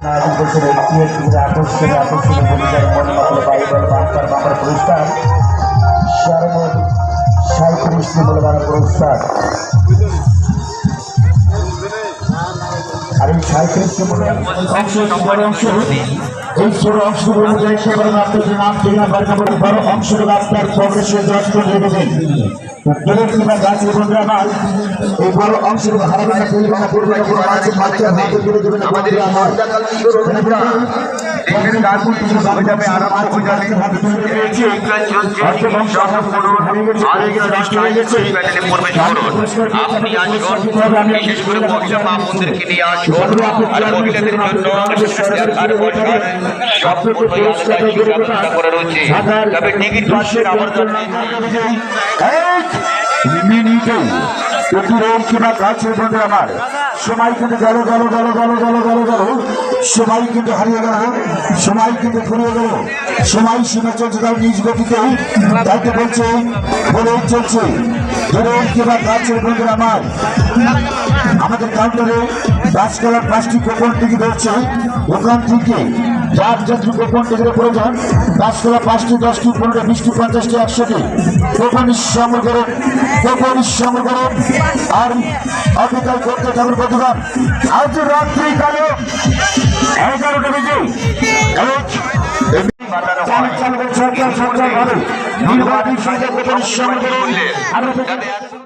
নারী বছর একটি একটি করে আকর্ষণে আকর্ষণে ভূমিকার মন মাতলে বাইবেল বাংকার বাংলার পুরস্কার সাঁত্রিশ মূল্যবান পুরস্কার আর এই মূল্যবান অংশ বড় অংশ অংশগুলো অনুযায়ী সেবার আপনাদের নাম ঠিকানা বাড়ি নম্বর বড় অংশগুলো আপনার দশ করে রেখেছেন বন্ধুরা আমার এই বড় অংশগুলো হারাবে না ফেলবে না করবে না কোনো মাছের মাঝে হাতে তুলে দেবে না আমাদের দেশের গাছ হয়ে যাবে আরাম হয়ে যাবে আপনি আসুন বিশেষ করে মহিলা মা বোনদেরকে নিয়ে আসুন আর মহিলাদের জন্য দেখার বসার সম্পূর্ণ আলাদা ব্যবস্থা করে রয়েছে তবে টিকিট পাচ্ছেন আমার জন্য প্রতিরোধ কিংবা গাছের বন্ধু আমার। সময় কিন্তু গেল গেল গেল গেল গেল গেল গেল। সময় কিন্তু হারিয়ে গেল। সময় কিন্তু ফুরিয়ে গেল। সময় সীমা চলছে তার নিজ গতিতে। তাইতে বলছে বলে চলছে। ধরুন কিংবা গাছের বন্ধু আমার। আমাদের কাউন্টারে গাছপালা প্লাস্টিক কোপন টিকিট হচ্ছে ওখান থেকে যার যাত্রী কোপন টিকিটের প্রয়োজন গাছপালা পাঁচটি দশটি পনেরো বিশটি পঞ্চাশটি একশোটি কোপন সংগ্রহ করুন কোপন সংগ্রহ করুন আর অপেক্ষা করতে থাকুন বন্ধুগণ আজ রাত্রি কালে এগারোটা বেজে হয় করে সরকার সরকার ভালো নির্বাচনী সংখ্যা কোপন সংগ্রহ করুন